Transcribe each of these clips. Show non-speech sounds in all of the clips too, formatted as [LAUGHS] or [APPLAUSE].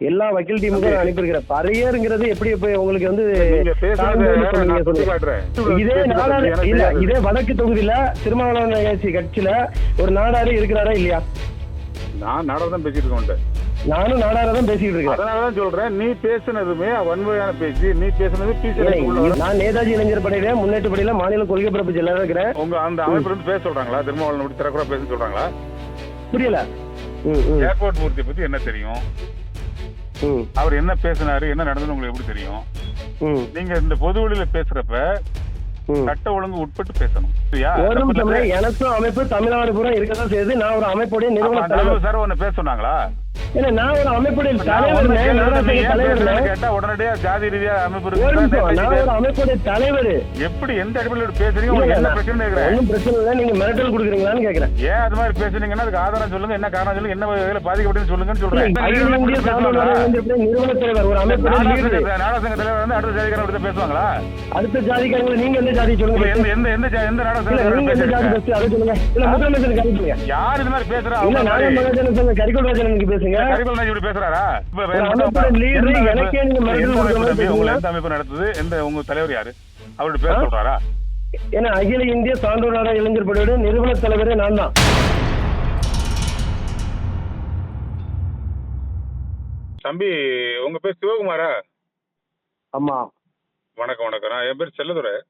எல்லா வக்கீல் டீமுக்கும் அனுப்பியிருக்கிறேன். பரையருங்கிறது எப்படி உங்களுக்கு வந்து இதே நாடாரு எனக்கு இல்ல. இதே வடக்கு தொகுதியில திருமாவளவன் கட்சி கட்சியில ஒரு நாடாரு இருக்கிறாரா இல்லையா? நான் தான் பேசிட்டு இருக்கேன் நானும் நாடார தான் பேசிக்கிட்டு இருக்கேன் அதனாலதான் சொல்றேன். நீ பேசுனதுமே வன்முறையான பேச்சு. நீ பேசுனது நான் நேதாஜி இளைஞர் படையில முன்னேற்ற படையில மாநில கொள்கை பிறப்பு செயலராக இருக்கிறேன். உங்க அந்த இருந்து பேச சொல்றாங்களா? திருமாவளவன் திறக்குறா பேச சொல்றாங்களா? புரியல. ஏர்போர்ட் மூர்த்தியை பத்தி என்ன தெரியும்? அவர் என்ன பேசினாரு என்ன நடந்ததுன்னு உங்களுக்கு எப்படி தெரியும்? நீங்க இந்த பொது வெளியில பேசுறப்ப சட்ட ஒழுங்கு உட்பட்டு பேசணும். எனக்கும் அமைப்பு தமிழ்நாடு பூரா இருக்கதான் செய்யுது. நான் ஒரு அமைப்புடைய நிறுவன அப்ப தலைவர். நல்ல சார் உன்னை பேச சொன்னாங்களா? நான் ஒரு அமைப்புடைய தலைவர் நாடாசங்க கேட்டா உடனடியா ஜாதி ரீதியா அமைப்பு ஒரு நிமிஷம் இருக்கு நான் ஒரு அமைப்புடைய தலைவர். எப்படி எந்த அடிப்படையில் பேசுறீங்க? உங்களுக்கு என்ன பிரச்சனை கேக்குறேன் ஒன்றும் பிரச்சனை இல்லை நீங்க மிரட்டல் கொடுக்குறீங்களான்னு கேக்குறேன் ஏன் அது மாதிரி பேசுனீங்கன்னா அதுக்கு ஆதாரம் சொல்லுங்க என்ன காரணம் சொல்லுங்க என்ன வகையில சொல்லுங்கன்னு சொல்றேன். நிறுவன தலைவர் ஒரு தலைவர் வந்து அடுத்த தான் பேசுவாங்களா? அடுத்த ஜாதிக்காரங்களை நீங்க எந்த ஜாதி சொல்லுங்க? எந்த எந்த எந்த எந்த கருத்துங்க யார் இது மாதிரி பேசுறா? பேசுங்க. கரிபல் நாஜி இப்படி பேசுறாரா? இப்ப வேற ஒரு எந்த அமைப்பு- நடத்துது எந்த உங்க தலைவர் யாரு? ஆ? சொல்றாரா? ஏன்னா அகில இந்திய சான்றோர் இளைஞர் படையோட நிறுவன தலைவரே நான் தான். தம்பி உங்க பேர் சிவகுமாரா? ஆமா. வணக்கம் வணக்கம். நான் என் பேர் செல்லதுரை.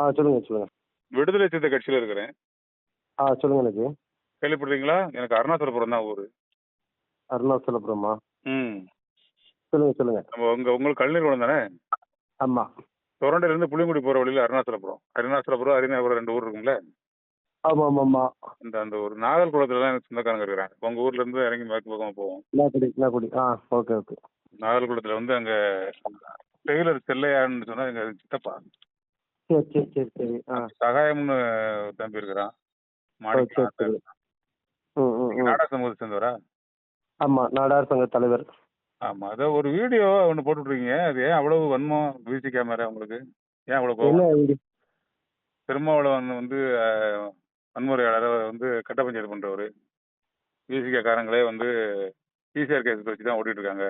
ஆ சொல்லுங்க சொல்லுங்க. விடுதலை சித்த கட்சியில இருக்கிறேன். ஆ சொல்லுங்க எனக்கு கேள்விப்படுறீங்களா எனக்கு அருணாச்சலபுரம் தான் ஊரு. அருணாச்சலபுரமா ம். சொல்லுங்க சொல்லுங்க. நம்ம உங்க உங்களுக்கு கல்லூரி குளம் தானே? ஆமா. தொரண்டையில இருந்து புளியங்குடி போற வழியில அருணாச்சலபுரம். அருணாச்சலபுரம் அரிநாபுரம் ரெண்டு ஊர் இருக்குங்களே ஆமா ஆமா ஆமா இந்த அந்த ஒரு நாகர்குளத்துல தான் எனக்கு சொந்தக்காரங்க இருக்கிறாங்க உங்க ஊர்ல இருந்து இறங்கி மேற்கு பக்கமா போவோம். நாக்குடி நாக்குடி ஆ ஓகே ஓகே. நாகர்குளத்துல வந்து அங்க டெய்லர் செல்லையான்னு சொன்னா எங்க சித்தப்பா. சரி சரி சரி சரி. ஆ. சகாயம்னு தம்பி இருக்கிறான். ஓ, சரி சரி. மாணிக்கம் ம் ம் ம். நாடக சமூகத்தை சேர்ந்தவரா? ஆமா நாடார் சங்க தலைவர். ஆமா அத ஒரு வீடியோ ஒன்னு போட்டுருக்கீங்க அது ஏன் அவ்வளவு வன்மம் விசி கேமரா உங்களுக்கு? ஏன் அவ்வளவு கோவம்? திருமாவளவன் வந்து வன்முறையாளரை வந்து கட்ட பஞ்சாயத்து பண்றவரு. விசிகே காரங்களே வந்து பிசிஆர் கேஸ் வச்சு தான் ஓட்டிட்டு இருக்காங்க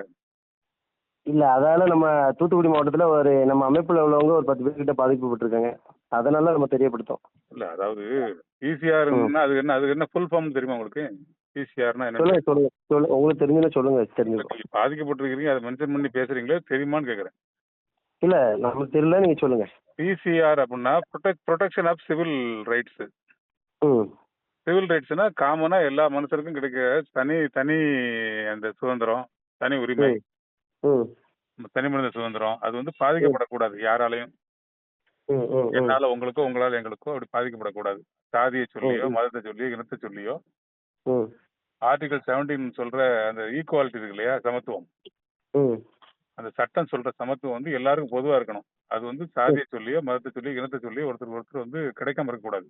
இல்ல அதால நம்ம தூத்துக்குடி மாவட்டத்துல ஒரு நம்ம அமைப்புல உள்ளவங்க ஒரு பத்து பேர்கிட்ட பாதிக்கப்பட்டிருக்காங்க அதனால நம்ம தெரியப்படுத்தோம். இல்ல அதாவது பிசிஆர்னா அது என்ன அதுக்கு என்ன ஃபுல் ஃபார்ம் தெரியுமா உங்களுக்கு? பிசிஆர்னா என்ன? சொல்லுங்க சொல்லுங்க சொல்லுங்க உங்களுக்கு சொல்லுங்க தெரிஞ்சுக்கோ. பாதிக்கப்பட்டிருக்கீங்க அதை மென்ஷன் பண்ணி பேசுறீங்களே தெரியுமான்னு கேக்குறேன். இல்ல நமக்கு தெரியல நீங்க சொல்லுங்க. பிசிஆர் அப்படின்னா protection of civil rights civil ரைட்ஸ்னா காமனா எல்லா மனுஷருக்கும் கிடைக்கிற தனி தனி அந்த சுதந்திரம் தனி உரிமை. தனி மனித சுதந்திரம். அது வந்து பாதிக்கப்படக்கூடாது யாராலையும். என்னால உங்களுக்கோ உங்களால எங்களுக்கோ அப்படி பாதிக்கப்படக்கூடாது. சாதியை சொல்லியோ. மதத்தை சொல்லியோ இனத்தை சொல்லியோ. ஆர்டிகல் செவன்டீன் சொல்ற அந்த ஈக்குவாலிட்டி இருக்கு இல்லையா சமத்துவம். அந்த சட்டம் சொல்ற சமத்துவம் வந்து எல்லாருக்கும் பொதுவா இருக்கணும். அது வந்து சாதியை சொல்லியோ மதத்தை சொல்லியோ இனத்தை சொல்லியோ ஒருத்தர் ஒருத்தர் வந்து கிடைக்காம இருக்கக்கூடாது.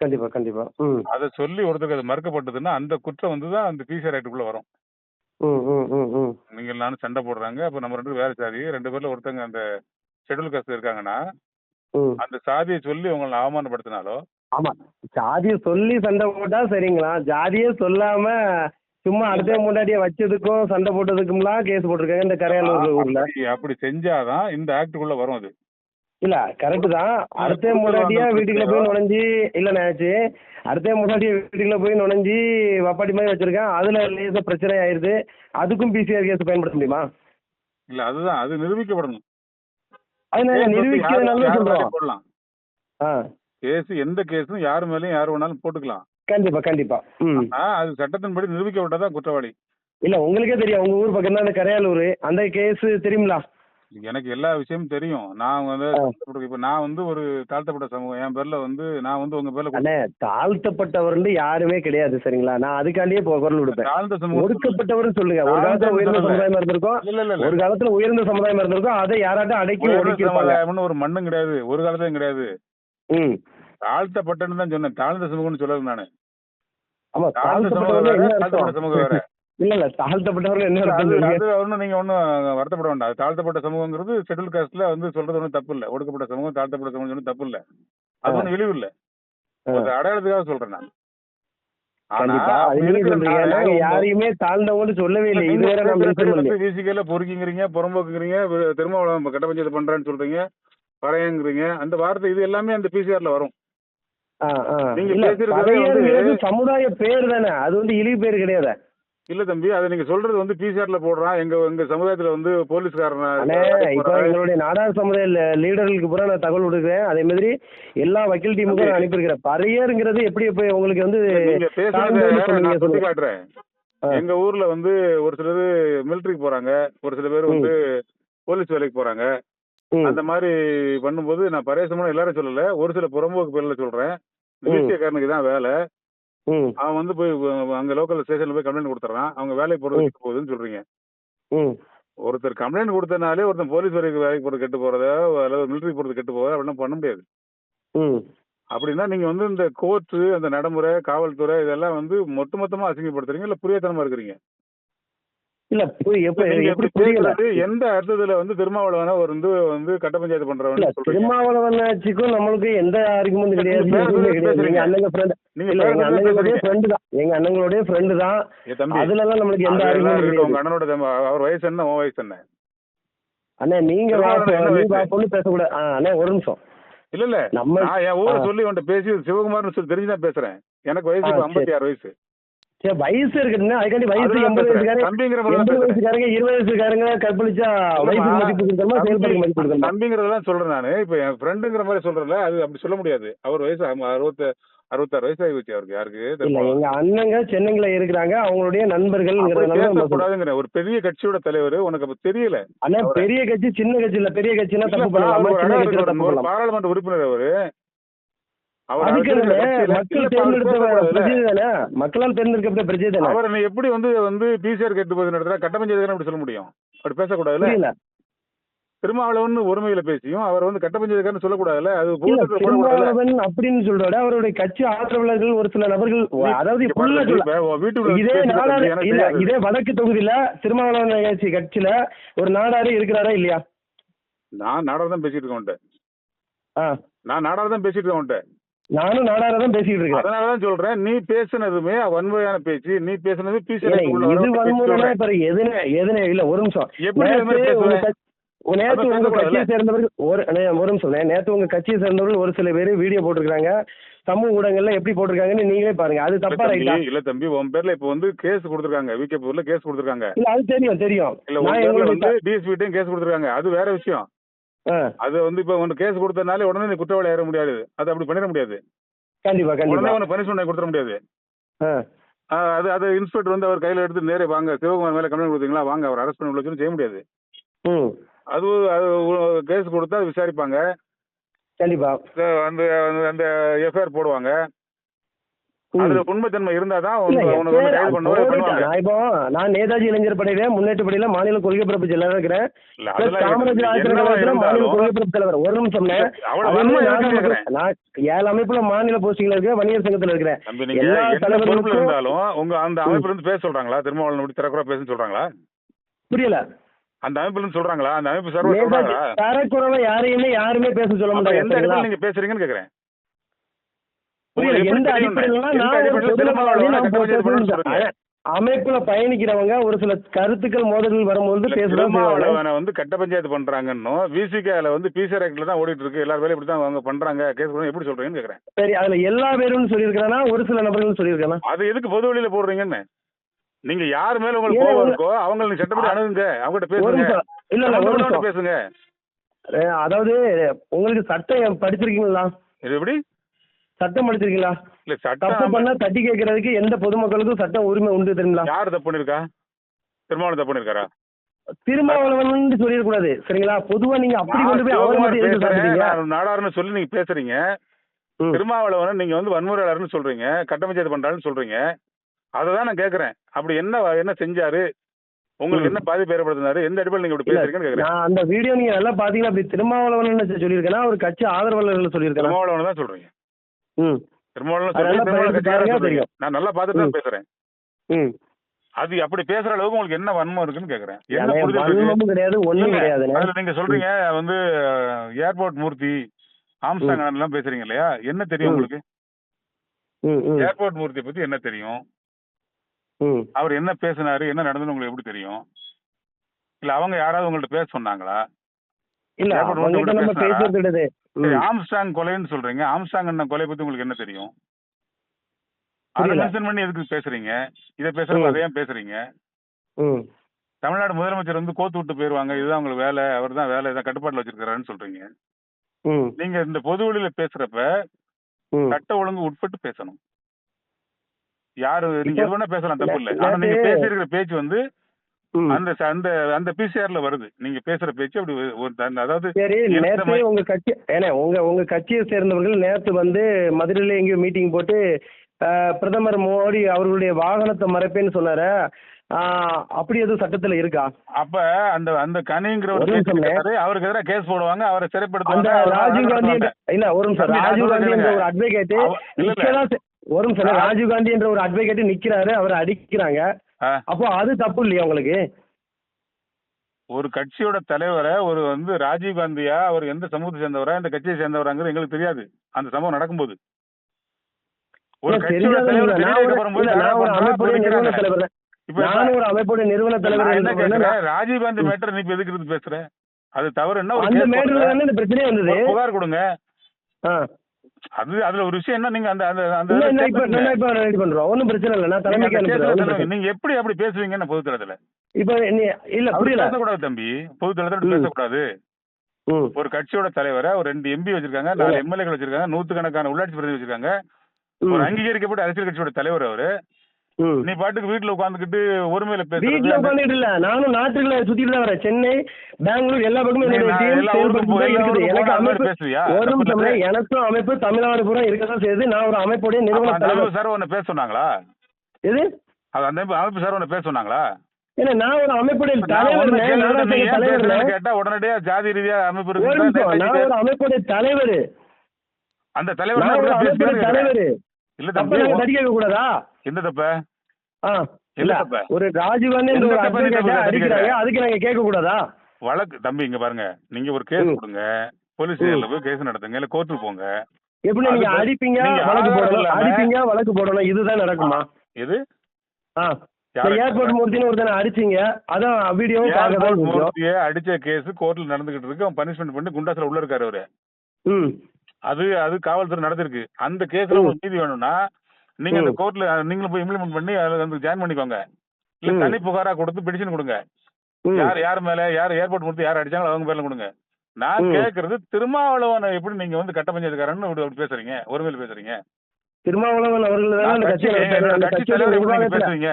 கண்டிப்பா கண்டிப்பா. அதை சொல்லி ஒருத்தருக்கு அது மறுக்கப்பட்டதுன்னா அந்த குற்றம் வந்து தான் அந்த பிசிஆர் ஆக்டுக்குள்ள வரும். நீங்க நானும் சண்டை போடுறாங்க அப்ப நம்ம ரெண்டு வேற சாதி ரெண்டு பேர்ல ஒருத்தங்க அந்த ஷெட்யூல் காஸ்ட் இருக்காங்கன்னா அந்த சாதியை சொல்லி உங்களை அவமானப்படுத்தினாலோ ஆமா. ஜாதியை சொல்லி சண்டை போட்டா சரிங்களா? ஜாதியே சொல்லாம சும்மா அடுத்த முன்னாடியே வச்சதுக்கும் சண்டை போட்டதுக்கும்லாம் கேஸ் போட்டிருக்காங்க இந்த கரையாளூர் ஊர்ல. அப்படி- செஞ்சாதான் இந்த ஆக்டுக்குள்ள வரும் அது. இல்ல கரெக்ட் தான். அடுத்த முன்னாடியே வீட்டுக்குள்ள போய் நுழைஞ்சு இல்ல நினைச்சு அடுத்த முன்னாடியே வீட்டுக்குள்ள போய் நுழைஞ்சு வப்பாட்டி மாதிரி வச்சிருக்கேன். அதுல லேசா பிரச்சனை ஆயிருது. அதுக்கும் பிசிஆர் கேஸ் பயன்படுத்த முடியுமா? இல்ல அதுதான். அது நிரூபிக்கப்படணும். அது யாரு- யாரு சொல்றோம் கேஸ் எந்த கேஸும் யார் மேலயும் யார் வேணாலும் போட்டுக்கலாம். கண்டிப்பா கண்டிப்பா. ம். ஆனா அது சட்டத்தின்படி நிரூபிக்கப்பட்டதான் குற்றவாளி. இல்ல உங்களுக்கே தெரியும். உங்க ஊர் பக்கம் தான் அந்த கரையாலூர். அந்த கேஸ் தெரியுங்களா எனக்கு எல்லா விஷயமும் தெரியும். நான் வந்து. இப்ப நான் வந்து ஒரு தாழ்த்தப்பட்ட சமூகம். என் பேர்ல வந்து நான் வந்து உங்க பேர்ல அண்ணே தாழ்த்தப்பட்டவர்னு யாருமே கிடையாது சரிங்களா? நான் அதுக்காண்டியே இப்போ குரல் விடுப்பேன் தாழ்ந்த சமூகம் ஒடுக்கப்பட்டவர்னு சொல்லுங்க. ஒரு காலத்துல உயர்ந்த சமுதாயமா இருந்திருக்கும். இல்ல இல்ல ஒரு காலத்துல உயர்ந்த சமுதாயமா இருந்திருக்கும். அதை யாராட்டும் அடக்கி ஒடுக்கி சமுதாயம்னு ஒரு மண்ணும் கிடையாது. ஒரு காலத்துலயும் கிடையாது. ம். தாழ்த்தப்பட்டன்னு தான் சொன்னேன். தாழ்ந்த சமூகம்னு சொல்லல நானு. ஆமா தாழ்ந்த சமூகம் வேற சமூகம் [LAUGHS] இல்ல இல்ல தாழ்த்தப்பட்டவர்கள் என்ன அது ஒன்றும் நீங்க ஒன்றும் வருத்தப்பட வேண்டாம். அது தாழ்த்தப்பட்ட சமூகங்கிறது ஷெட்யூல் காஸ்ட்ல வந்து சொல்றது ஒன்றும் தப்பு இல்லை. ஒடுக்கப்பட்ட சமூகம் தாழ்த்தப்பட்ட சமூகம் ஒன்றும் தப்பு இல்லை. அது. ஒன்றும் இழிவு இல்லை. ஒரு அடையாளத்துக்காக சொல்றேன் நான். யாரையுமே தாழ்ந்தவங்கன்னு சொல்லவே இல்லை இதுவரை பொறுக்கிங்கிறீங்க புறம்போக்குங்கிறீங்க திருமாவளவன் கட்ட பஞ்சாயத்து பண்றேன்னு சொல்றீங்க. பறையங்கிறீங்க. அந்த வார்த்தை இது எல்லாமே அந்த பிசிஆர்ல வரும். சமுதாய பேர் தானே. அது வந்து இழிவு பேர் கிடையாது. இல்ல தம்பி அதை நீங்க சொல்றது வந்து பிசிஆர்ல போடுறான் எங்க எங்க சமுதாயத்துல வந்து போலீஸ்காரன் இப்போ எங்களுடைய நாடார் சமுதாய லீடர்களுக்கு பூரா நான் தகவல் கொடுக்குறேன். அதே மாதிரி எல்லா வக்கீல் டீமுக்கும் நான் அனுப்பியிருக்கிறேன். பறையருங்கிறது எப்படி இப்போ உங்களுக்கு வந்து நீங்க பேசுறத காட்டுறேன். எங்க ஊர்ல வந்து ஒரு சிலர் மிலிட்டரிக்கு போறாங்க. ஒரு சில பேர் வந்து போலீஸ் வேலைக்கு போறாங்க. அந்த மாதிரி பண்ணும்போது நான் பரேசமான எல்லாரும் சொல்லல. ஒரு சில புறம்போக்கு பேர்ல சொல்றேன். ம். வீசியக்காரனுக்கு தான் வேலை. அவன் வந்து போய் அங்க லோக்கல் ஸ்டேஷன்ல போய் கம்ப்ளைண்ட் கொடுத்துறான். அவங்க வேலைக்கு போறது கெட்டு போகுதுன்னு சொல்றீங்க. ஒருத்தர் கம்ப்ளைண்ட் கொடுத்தனாலே ஒருத்தன் போலீஸ் வேலைக்கு வேலைக்கு போறது கெட்டு போறதோ அல்லது மிலிட்டரி போறது கெட்டு போறதோ அப்படிலாம் பண்ண முடியாது. அப்படின்னா நீங்க வந்து இந்த கோர்ட்டு அந்த நடைமுறை காவல்துறை இதெல்லாம் வந்து மொத்த மொத்தமா அசிங்கப்படுத்துறீங்க இல்ல புரியத்தனமா இருக்கிறீங்க? இல்ல எப்படி புரியல. எந்த அர்த்தத்துல வந்து திருமாவளவன ஒரு வந்து வந்து கட்ட பஞ்சாயத்து பண்றவன் திருமாவளவனாச்சிக்கும் நம்மளுக்கு எந்த ஆர்குமெண்ட் கிடையாது. எங்க அண்ணங்க ஃப்ரெண்ட் இல்ல எங்க அண்ணங்களுடைய. ஃப்ரெண்டு தான். எங்க அண்ணங்களுடைய ஃப்ரெண்டு தான். அதுல எல்லாம் நம்மளுக்கு எந்த ஆர்குமெண்ட் இருக்கட்டும். உங்க அண்ணனோட அவர் வயசு என்ன உன் வயசு என்ன? அண்ணா நீங்க பொண்ணு பேசக்கூடாது அண்ணா ஒரு நிமிஷம். இல்ல இல்ல. நம்ம என் ஊரை. சொல்லி உன்ட்ட பேசி சிவகுமார்னு சொல்லி தெரிஞ்சுதான் பேசுறேன். எனக்கு வயசு. ஐம்பத்தி ஆறு வயசு. வயசு இருக்குதுன்னா அதுக்காண்டி வயசு எண்பது. வயசுக்காரங்க இருபது வயசுக்காரங்க கற்பழிச்சா மதிப்பு மதிப்பு கொடுக்கணுமா? தம்பிங்கிறதெல்லாம் சொல்றேன் நானு. இப்ப என் ஃப்ரெண்டுங்கிற மாதிரி சொல்றேன்ல அது அப்படி சொல்ல முடியாது. அவர் வயசு அறுபத்து அறுபத்தாறு வயசு ஆகி அவருக்கு யாருக்கு? எங்க அண்ணங்க சென்னையில இருக்கிறாங்க. அவங்களுடைய சொல்றோம். பேசக்கூடாதுங்கிற ஒரு பெரிய கட்சியோட தலைவர் உனக்கு அப்ப தெரியல. அவரை- பெரிய கட்சி சின்ன கட்சி இல்ல. பெரிய கட்சினா தப்பு பண்ணலாம். பாராளுமன்ற உறுப்பினர் அவரு. மக்களால் தேர்ந்தெடுக்கப்பட்ட பிரஜை அவரை எப்படி வந்து வந்து பிசிஆர் கெட்டு போகுது நடத்துற? கட்டப்பஞ்சாயத்து அப்படி சொல்ல முடியும்? அப்படி பேசக்கூடாதுல்ல? திருமாவளவன் ஒருமையில பேசியும் அவர் வந்து கட்டப்பஞ்சாயத்துக்காரன்னு சொல்லக்கூடாதுல்ல? அது திருமாவளவன் அப்படின்னு சொல்றத அவருடைய கட்சி ஆதரவாளர்கள் ஒரு சில நபர்கள் அதாவது இதே. இதே வடக்கு தொகுதியில திருமாவளவன் கட்சி கட்சியில ஒரு நாடாரு இருக்கிறாரா இல்லையா? நான் நாடார் தான் பேசிட்டு இருக்கேன் நான் நாடார் தான் பேசிட்டு இருக்கேன். நானும் நாடார தான் பேசிட்டு இருக்கேன். அதனாலதான் சொல்றேன் நீ பேசுனதுமே வன்முறையான பேச்சு நீ பேசுனது பிசிஆர் இது வன்முறைனா இப்ப எதுனே எதுனே இல்ல ஒரு நிமிஷம். எப்படி நேத்து உங்க. கட்சியை சேர்ந்தவர்கள் ஒரு ஒரு நிமிஷம். நேத்து உங்க கட்சியை சேர்ந்தவர்கள் ஒரு சில பேர் வீடியோ போட்டிருக்காங்க சமூக ஊடகங்கள்ல எப்படி போட்டிருக்காங்கன்னு நீங்களே பாருங்க. அது தப்பா ரைட்டா? இல்ல தம்பி உன் பேர்ல இப்ப வந்து கேஸ் கொடுத்திருக்காங்க. விகே ஊர்ல கேஸ் கொடுத்திருக்காங்க. இல்ல அது தெரியும் தெரியும். இல்ல உன் பேர்ல வந்து டிஎஸ்பிட்டையும் கேஸ் கொடுத்திருக்காங்க. அது வேற விஷயம். அது வந்து இப்ப உனக்கு கேஸ் கொடுத்தனாலே உடனே நீ குற்றவாளி ஆயிட முடியாது. அது அப்படி பண்ணிட முடியாது. கண்டிப்பா உடனே உனக்கு பனிஷ்மெண்ட் கொடுத்துட முடியாது. அது அது இன்ஸ்பெக்டர் வந்து அவர் கையில எடுத்து நேரே வாங்க. சிவகுமார் மேல கம்ப்ளைண்ட் கொடுத்தீங்களா? வாங்க அவர் அரெஸ்ட் பண்ணி உள்ள செய்ய முடியாது. அது அது கேஸ் கொடுத்தா விசாரிப்பாங்க. கண்டிப்பா. அந்த அந்த- எஃப்ஐஆர் போடுவாங்க. அதுல உண்மைத்தன்மை இருந்தாதான் இப்போ நான் நேதாஜி இளைஞர் படையில முன்னேற்ற படையில மாநில கொள்கை பரப்பு செயலாளர் இருக்கிறேன். காமராஜர். ஆசிரியர் மாநில கொள்கை தலைவர் ஒரு நிமிஷம் நான் ஏழு அமைப்புல மாநில போஸ்டிங்ல இருக்கிறேன் வன்னியர் சங்கத்துல இருக்கிறேன். எல்லா தலைவர்களுக்கும் இருந்தாலும் உங்க அந்த அமைப்புல இருந்து பேச சொல்றாங்களா? திருமாவளவன் இப்படி திறக்குறா பேசுன்னு சொல்றாங்களா? புரியல. அந்த அமைப்புல இருந்து சொல்றாங்களா? அந்த அமைப்பு தரக்குறவ யாரையுமே யாருமே பேச சொல்ல மாட்டாங்க எந்த? அடிப்படையில் நீங்க பேசுறீங்கன்னு கேக்குறேன். அமைப்புல பயணிக்கிறவங்க ஒரு சில கருத்துக்கள் மோதல்கள் வரும்போது வந்து கட்ட பஞ்சாயத்து பண்றாங்கன்னும் விசிகால வந்து பிசிஆர் ஆக்ட்ல தான் ஓடிட்டு இருக்கு. எல்லாரும் வேலையும் இப்படி தான் அவங்க பண்றாங்க. கேஸ் எப்படி சொல்றீங்கன்னு கேக்குறேன். சரி அதுல எல்லா பேரும் சொல்லியிருக்கானா ஒரு சில நபர்கள் சொல்லியிருக்கானா அது எதுக்கு பொது வழியில போடுறீங்கன்னு? நீங்க யார் மேல உங்களுக்கு கோவம் இருக்கோ அவங்களை நீங்க சட்டப்படி அணுகுங்க. அவங்ககிட்ட பேசுங்க. இல்ல இல்ல ஒரு பேசுங்க. அதாவது உங்களுக்கு சட்டம் படிச்சிருக்கீங்களா? இது எப்படி? சட்டம் படிச்சிருக்கீங்களா இல்ல தப்பு சட்டம் பண்ணா தட்டி கேட்கறதுக்கு எந்த பொதுமக்களுக்கும் சட்ட உரிமை உண்டு தெரியுங்களா? யார் தப்பு பண்ணிருக்கா? திருமாவளவன் தப்பு பண்ணிருக்காரா? திருமாவளவன் சொல்லிடக்கூடாது சரிங்களா? பொதுவா நீங்க அப்படி கொண்டு போய் அவர் மட்டும் நாடாருன்னு சொல்லி நீங்க பேசுறீங்க. திருமாவளவன் நீங்க வந்து வன்முறையாளர்னு சொல்றீங்க. கட்டமைச்சது பண்றாருன்னு சொல்றீங்க. அதை தான் நான் கேக்குறேன் அப்படி என்ன என்ன செஞ்சாரு? உங்களுக்கு. என்ன பாதிப்பு ஏற்படுத்தினாரு? எந்த அடிப்படையில் நீங்க இப்படி பேசுறீங்கன்னு கேக்குறேன் நான் அந்த வீடியோ நீங்க நல்லா பாத்தீங்கன்னா அப்படி திருமாவளவன் சொல்லியிருக்கேனா ஒரு கட்சி ஆதரவாளர்கள் சொல்லியிருக்கேனா திருமாவளவன் தான் சொல்றீங்க. திருமாவளவன். நான் நல்லா பார்த்துட்டு தான். பேசுறேன். அது அப்படி பேசுற அளவுக்கு உங்களுக்கு என்ன வன்மம் இருக்குன்னு கேக்குறேன். என்ன கிடையாது ஒண்ணும் அதுல நீங்க சொல்றீங்க வந்து ஏர்போர்ட் மூர்த்தி ஆம்ஸ்டாங் எல்லாம் பேசுறீங்க இல்லையா? என்ன தெரியும். உங்களுக்கு? ஏர்போர்ட் மூர்த்தியை பத்தி என்ன தெரியும்? அவர் என்ன பேசினாரு என்ன நடந்ததுன்னு உங்களுக்கு எப்படி தெரியும்? இல்ல அவங்க யாராவது உங்கள்ட்ட பேச சொன்னாங்களா? இல்ல நம்ம? பேசுறது கிடையாது. ஆம்ஸ்டாங் கொலைன்னு சொல்றீங்க. ஆம்ஸ்டாங் அண்ணன் கொலை பத்தி உங்களுக்கு என்ன தெரியும்? அதை. மென்ஷன் பண்ணி எதுக்கு பேசுறீங்க? இதை. அதை ஏன் பேசுறீங்க? தமிழ்நாடு முதலமைச்சர் வந்து கோத்து விட்டு போயிருவாங்க. இதுதான் உங்களுக்கு வேலை. அவர் தான் வேலை. இதான் கட்டுப்பாட்டில் வச்சிருக்காருன்னு சொல்றீங்க. நீங்க இந்த பொது வெளியில பேசுறப்ப சட்ட ஒழுங்கு உட்பட்டு பேசணும். யாரு நீங்க எது வேணா பேசலாம் தப்பு இல்ல. ஆனா நீங்க பேசியிருக்கிற பேச்சு வந்து அந்த அந்த அந்த பிசிஆர்ல வருது. நீங்க பேசுற பேச்சு அப்படி ஒரு- அதாவது சரி மாதிரி- உங்க கட்சி ஏன்னா உங்க உங்க கட்சியை சேர்ந்தவர்கள் நேத்து வந்து மதுரையில எங்கேயோ மீட்டிங் போட்டு பிரதமர் மோடி அவர்களுடைய வாகனத்தை மறைப்பேன்னு சொன்னாரு. அப்படி எதுவும் சட்டத்துல இருக்கா? அப்ப அந்த அந்த கனிங்கிற ஒரு அவருக்கு எதிராக கேஸ் போடுவாங்க அவரை அவரை ராஜீவ் காந்தி இல்ல ஒரு நிமிஷம் ராஜீவ் காந்தி என்ற. ஒரு அட்வொகேட் ஒரு நிமிஷம் ராஜீவ் காந்தி என்ற ஒரு அட்வொகேட் நிக்கிறாரு அவரை அடிக்கிறாங்க. அப்போ அது தப்பு இல்லையா உங்களுக்கு? ஒரு கட்சியோட தலைவரை ஒரு வந்து ராஜீவ் காந்தியா அவர் எந்த சமூகத்தை சேர்ந்தவரா இந்த கட்சியை சேர்ந்தவராங்கிறது எங்களுக்கு தெரியாது. அந்த சம்பவம் நடக்கும்போது. ஒரு கட்சியோட தலைவர் ஒரு- பண்றாங்க, நிறுவன. தலைவர் ராஜீவ் காந்தி மேட்டர் நீ எதுக்கு பேசுற? அது தவறு என்ன புகார் கொடுங்க. அது அதுல ஒரு விஷயம் என்ன? நீங்க அந்த அந்த அந்த இப்ப இப்ப பண்றோம். ஒன்றும் பிரச்சனை இல்லை. நான் நீங்க தலைமைக்கு அனுப்புறேன் நீங்க எப்படி அப்படி பேசுவீங்கன்னு பொதுத்தளத்துல இப்ப இல்ல புரியல. பேசக்கூடாது தம்பி. பொதுத்தளத்துல. பேசக்கூடாது. ஒரு கட்சியோட தலைவரை ஒரு ரெண்டு எம்பி வச்சிருக்காங்க நாலு எம்எல்ஏக்கள் வச்சிருக்காங்க நூத்துக்கணக்கான உள்ளாட்சி பிரதிநிதி வச்சிருக்காங்க. ஒரு அங்கீகரிக்கப்பட்ட அரசியல் கட்சியோட தலைவர் அவரு. நீ பாட்டுக்கு வீட்டுல உட்காந்துக்கிட்டு ஒருமையில வீட்டுல பேசுறது உட்காந்துட்டு இல்ல. நானும் நாட்டுல சுத்திட்டு தான் வரேன். சென்னை பெங்களூர் எல்லா பக்கமும் எனக்கு அமைப்பு பேசுவியா? ஒரு நிமிஷம். எனக்கும் அமைப்பு தமிழ்நாடு பூரா இருக்கதான் செய்யுது. நான் ஒரு அமைப்புடைய அப்ப நிறுவன அந்த தலைவர். அமைப்பு சார் உன்னை பேச சொன்னாங்களா? எது? அது அந்த அமைப்பு- சார் உன்னை பேச சொன்னாங்களா? ஏன்னா நான் ஒரு அமைப்புடைய தலைவர் கேட்டா உடனடியா ஜாதி ரீதியா அமைப்பு நான் ஒரு அமைப்புடைய தலைவர். அந்த தலைவர் தலைவர். இல்ல தம்பி. கேட்க கூடாதா? எந்த தப்ப? ஆ என்ன இல்ல? ஒரு தப்பு அடிக்கிறாங்க? அதுக்கு நாங்க கேட்க கூடாதா? வழக்கு தம்பி இங்க பாருங்க. நீங்க ஒரு கேஸ். கொடுங்க. போலீஸ் ஸ்டேஷன்ல போய் கேஸ் நடத்துங்க. இல்ல கோர்ட்டுக்கு போங்க. எப்படி நீங்க அடிப்பீங்க வழக்கு போடணும். அடிப்பீங்க வழக்கு போடணும். இதுதான் நடக்குமா? எது? ஏர்போர்ட் மூர்த்தின்னு ஒருத்தனை அடிச்சீங்க. அதான் வீடியோவும் பார்க்க தான் ஏர்போர்ட் செஞ்சோம் மூர்த்தியை அடிச்ச கேஸ் கோர்ட்ல நடந்துகிட்டு இருக்கு. அவன் பனிஷ்மெண்ட் பண்ணி குண்டாசுல உள்ள இருக்காரு அவரு. அது அது காவல்துறை நடந்திருக்கு அந்த கேஸ்ல. உங்களுக்கு நீதி வேணும்னா நீங்க அந்த. கோர்ட்ல நீங்களும் போய் இம்ப்ளிமெண்ட் பண்ணி அதுல வந்து ஜாயின் பண்ணிக்கோங்க. இல்ல. தனி புகாரா கொடுத்து பெடிஷன் கொடுங்க. யார் யார் மேல யார் ஏர்போர்ட் மூர்த்தி யார் அடிச்சாங்களோ அவங்க பேர்ல கொடுங்க. நான். கேக்குறது திருமாவளவனை எப்படி நீங்க வந்து கட்ட பஞ்சாயத்துக்காரன்னு அப்படி பேசுறீங்க. ஒருமையில பேசுறீங்க. திருமாவளவன் அவர்கள் பேசுவீங்க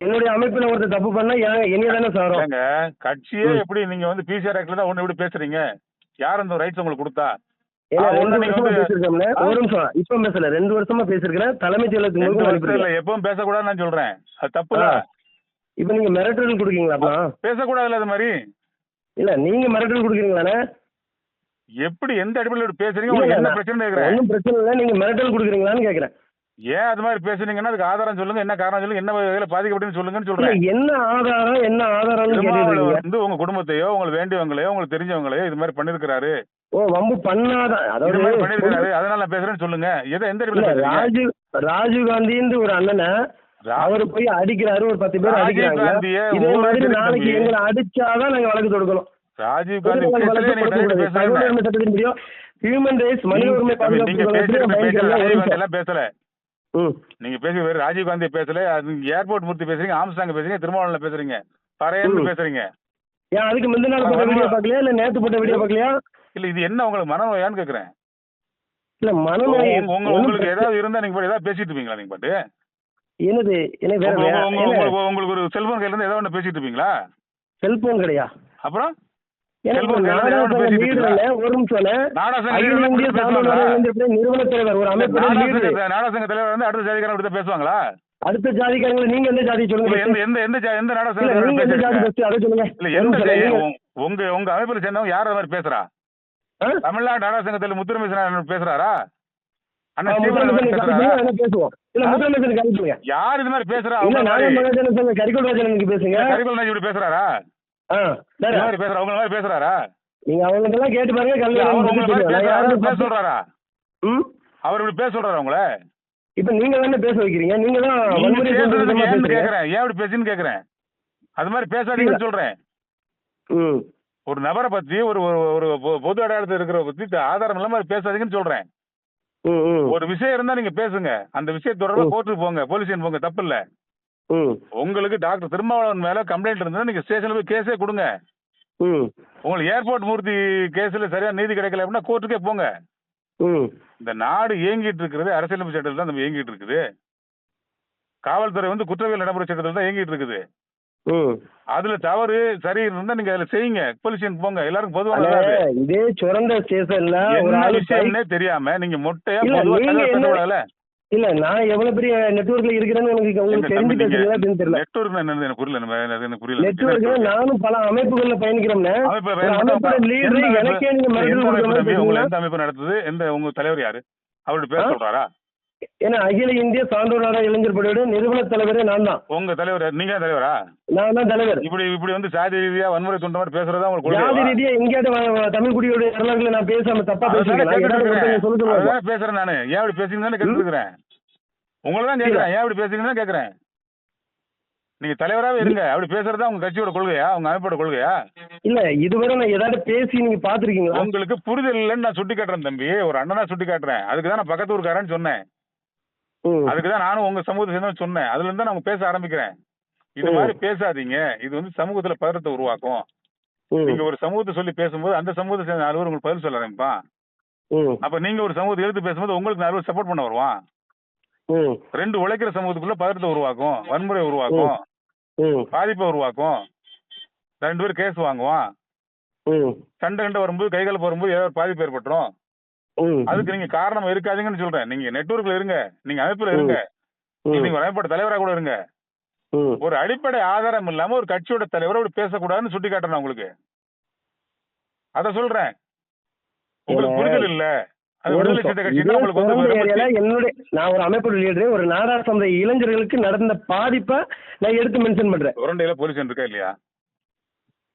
என்னுடைய அமைப்புல ஒருத்தர் தப்பு பண்ணா ஏன் என்னைய தானே ஏங்க கட்சியே. எப்படி நீங்க வந்து பிசிஆர் ஆக்ட்ல தான் ஒண்ணு எப்படி பேசுறீங்க? யார் அந்த ரைட்ஸ் உங்களுக்கு கொடுத்தா? ஏன்னா ரெண்டு வருஷமா வந்து- பேசிருக்கோம்ல ஆ? ஒரு நிமிஷம் இப்ப பேசல ரெண்டு வருஷமா பேசிருக்கிறேன் தலைமைச் செயலகத்துக்கு இல்ல எப்பவும் பேசக்கூடாதுன்னு நான் சொல்றேன். அது தப்பு. இப்ப நீங்க மிரட்டல் கொடுக்கீங்களா அப்பனா? பேசக்கூடாதுல்ல அது மாதிரி. இல்ல நீங்க மிரட்டல் கொடுக்குறீங்களாண்ணே எப்படி எந்த அடிப்படையில் பேசுறீங்க? உங்களுக்கு என்ன பிரச்சனை கேக்குறேன். ஒன்றும் பிரச்சனை இல்லை நீங்க மிரட்டல் கொடுக்குறீங்களான்னு கேக்குறேன். ஏன் அது மாதிரி பேசுனீங்கன்னா அதுக்கு ஆதாரம் சொல்லுங்க என்ன காரணம் சொல்லுங்க என்ன வகையில பாதிக்கப்பட்டுன்னு சொல்லுங்கன்னு சொல்றேன். என்ன ஆதாரம் என்ன திருமாவளவன் வந்து உங்க குடும்பத்தையோ உங்களுக்கு வேண்டியவங்களையோ உங்களுக்கு தெரிஞ்சவங்களையோ இது மாதிரி பண்ணிருக்காரு ஓ வம்பு பண்ணாதான் அதாவது அதனால பேசுறேன்னு சொல்லுங்க. எதை எந்த ராஜீவ் ராஜீவ் காந்தின்னு ஒரு அண்ணனை அவர் போய் அடிக்கிறாரு. ஒரு பத்து பேர் அடிக்கிறாங்க. காந்தியை இதே மாதிரி நாளைக்கு. எங்களை அடிச்சாதான் நாங்க வழக்கு தொடுக்கணும். ராஜீவ் காந்தி பிரியம் ஹியூமன் ரைட்ஸ் மனித உரிமை பாதுகாப்பு பேசல. நீங்க பேசி வேற ராஜீவ் காந்தி பேசல. ஏர்போர்ட் மூர்த்தி பேசுறீங்க ஆம்ஸ்டாங் பேசுறீங்க திருமாவளவன் பேசுறீங்க. பறையன்னு. பேசுறீங்க. ஏன் அதுக்கு முந்தின நாள் போட்ட. வீடியோ பார்க்கலையா? இல்ல நேத்து போட்ட வீடியோ பார்க்கலையா? இல்ல இது என்ன உங்களுக்கு மனநோயான்னு கேக்குறேன். இல்ல மனநோய் உங்களுக்கு ஏதாவது இருந்தா நீங்க ஏதாவது பேசிட்டு இருப்பீங்களா நீங்க பாட்டு? என்னது? உங்களுக்கு உங்களுக்கு ஒரு செல்போன் கையில இருந்து ஏதாவது ஒண்ணு பேசிட்டு இருப்பீங்களா? செல்போன் கிடையா? அப்புறம்? நாடாசங்க தலைவர் வந்து அடுத்த ஜாதிக்காரன் பேசுவாங்களா? அடுத்த ஜாதிக்காரங்களை நீங்க எந்த ஜாதி சொல்லுங்க எந்த எந்த எந்த எந்த நாடாசங்க தலைவர் பேசுறீங்க உங்க- உங்க அமைப்புல சேர்ந்தவங்க யார் மாதிரி பேசுறா? தமிழ்நாடு நாடாசங்கத்தில் முத்துரமை சீனிவாசன் பேசுறாரா? யார் இது மாதிரி பேசுறா? அவங்க கரிகோல் ராஜனுக்கு பேசுங்க. கரிகுல் இப்படி பேசுறாரா? பேசுறா உங்க மாதிரி பேசுறாரா? நீங்க அவங்க எல்லாம் கேட்டு பாருங்க கல்வி பேச சொல்றாரா? அவர் இப்படி பேச சொல்றாரா உங்கள? இப்ப நீங்க தானே பேச வைக்கிறீங்க நீங்க தான். கேக்குறேன்? ஏன் அப்படி பேசுன்னு கேக்குறேன்? அது மாதிரி பேசாதீங்கன்னு சொல்றேன். ஒரு நபரை பத்தி ஒரு ஒரு- பொது அடையாளத்தில் இருக்கிற பத்தி ஆதாரம் இல்லாம பேசாதீங்கன்னு சொல்றேன். ஒரு விஷயம் இருந்தா நீங்க பேசுங்க. அந்த விஷயம் தொடர்பா. கோர்ட்டுக்கு போங்க போலீஸ் போங்க தப்பு இல்ல. உங்களுக்கு டாக்டர் திருமாவளவன் மேல கம்ப்ளைண்ட் இருந்தா நீங்க ஸ்டேஷன்ல போய் கேஸே கொடுங்க. உங்களுக்கு ஏர்போர்ட் மூர்த்தி கேஸ்ல சரியா நீதி கிடைக்கல அப்படின்னா கோர்ட்டுக்கே போங்க. இந்த நாடு இயங்கிட்டு இருக்கிறது அரசியலமைப்பு சட்டத்தில் தான் நம்ம இயங்கிட்டு இருக்குது. காவல்துறை வந்து குற்றவியல் நடைமுறை சட்டத்தில் தான் இயங்கிட்டு இருக்குது. அதுல தவறு சரி இருந்தா நீங்க அதுல செய்யுங்க. போலீஸ் ஸ்டேஷன் போங்க. அண்ணே, அதாவது இதே சுரண்ட ஸ்டேஷன்ல ஒரு விஷயம்னே தெரியாம நீங்க மொட்டையா இல்ல, பொதுவா நீங்க தகவல் என்ன- பேசக்கூடாதுல்ல இல்ல நான் எவ்வளவு பெரிய நெட்வொர்க்ல இருக்கிறேன்னு உங்களுக்கு தெரிஞ்சு தெரியல. நெட்வொர்க் எனக்கு புரியல நம்ம எனக்கு புரியல. நானும் பல அமைப்புகள்ல பயணிக்கிறோம்னே அமைப்பு நடத்துது? எந்த உங்க தலைவர் யாரு? அவர்கிட்ட பேச ஆ? சொல்றாரா? ஏன்னா அகில இந்திய சான்றோராட இளைஞர் படையோட நிறுவன தலைவரே நான் தான். உங்க தலைவர்? நீங்க தலைவரா? நான் தான் தலைவர். இப்படி இப்படி வந்து சாதி ரீதியா வன்முறை தூண்ட மாதிரி பேசுறதா உங்களுக்கு கொள்கையா? ரீதியா எங்கேயாவது தமிழ் குடியோட வரலாறுகளை நான் பேசாம தப்பா பேசுறேன் பேசுறேன் நானு. ஏன் இப்படி பேசுறீங்கன்னு இருக்கிறேன் உங்களை தான் கேக்குறேன் ஏன் இப்படி பேசுறீங்கன்னு தான் கேக்குறேன் நீங்க தலைவராவே இருங்க. அப்படி பேசுறதா உங்க கட்சியோட கொள்கையா? உங்க அமைப்போட கொள்கையா? இல்ல இதுவரை நான் ஏதாவது பேசி நீங்க பாத்திருக்கீங்களா உங்களுக்கு புரிதல் இல்லைன்னு நான் சுட்டி காட்டுறேன் தம்பி. ஒரு அண்ணனா சுட்டி காட்டுறேன் அதுக்கு தான் நான் பக்கத்து ஊருக்காரன்னு சொன்னேன். ம். அதுக்கு தான் நானும் உங்க சமூகத்தை சேர்ந்தவன் சொன்னேன் அதுல இருந்து நான் பேச ஆரம்பிக்கிறேன் இது. மாதிரி பேசாதீங்க இது வந்து சமூகத்துல பதறத்தை உருவாக்கும். நீங்க ஒரு சமூகத்தை சொல்லி பேசும்போது அந்த சமூகத்தை சேர்ந்த நாலு பேர் உங்களுக்கு பதில் சொல்ல ஆரம்பிப்பான். அப்ப நீங்க ஒரு சமூகத்தை எடுத்து பேசும்போது உங்களுக்கு நாலு பேர் சப்போர்ட் பண்ண வருவான். ரெண்டு உழைக்கிற சமூகத்துக்குள்ள பதறத்தை உருவாக்கும் வன்முறை உருவாக்கும். பாதிப்பை உருவாக்கும் ரெண்டு பேர் கேஸ் வாங்குவான். சண்டை கண்டு வரும்போது கைகால் வரும்போது ஏதாவது பாதிப்பு ஏற்பட்டுரும். அதுக்கு நீங்க காரணம் இருக்காதீங்கன்னு சொல்றேன். நீங்க நெட்வொர்க்ல இருங்க. நீங்க அமைப்புல இருங்க. நீங்க அமைப்போட தலைவரா கூட இருங்க. ஒரு அடிப்படை ஆதாரம் இல்லாம ஒரு கட்சியோட தலைவரை அப்படி பேசக்கூடாதுன்னு சுட்டி காட்டுறேன் உங்களுக்கு. அத சொல்றேன். உங்களுக்கு புரிதல் இல்ல. என்னுடைய நான் ஒரு அமைப்பு லீடர் ஒரு நாடார் சமுதாய இளைஞர்களுக்கு நடந்த பாதிப்பை நான் எடுத்து மென்ஷன் பண்றேன். உரண்டையில போலீஸ் இருக்கா இல்லையா?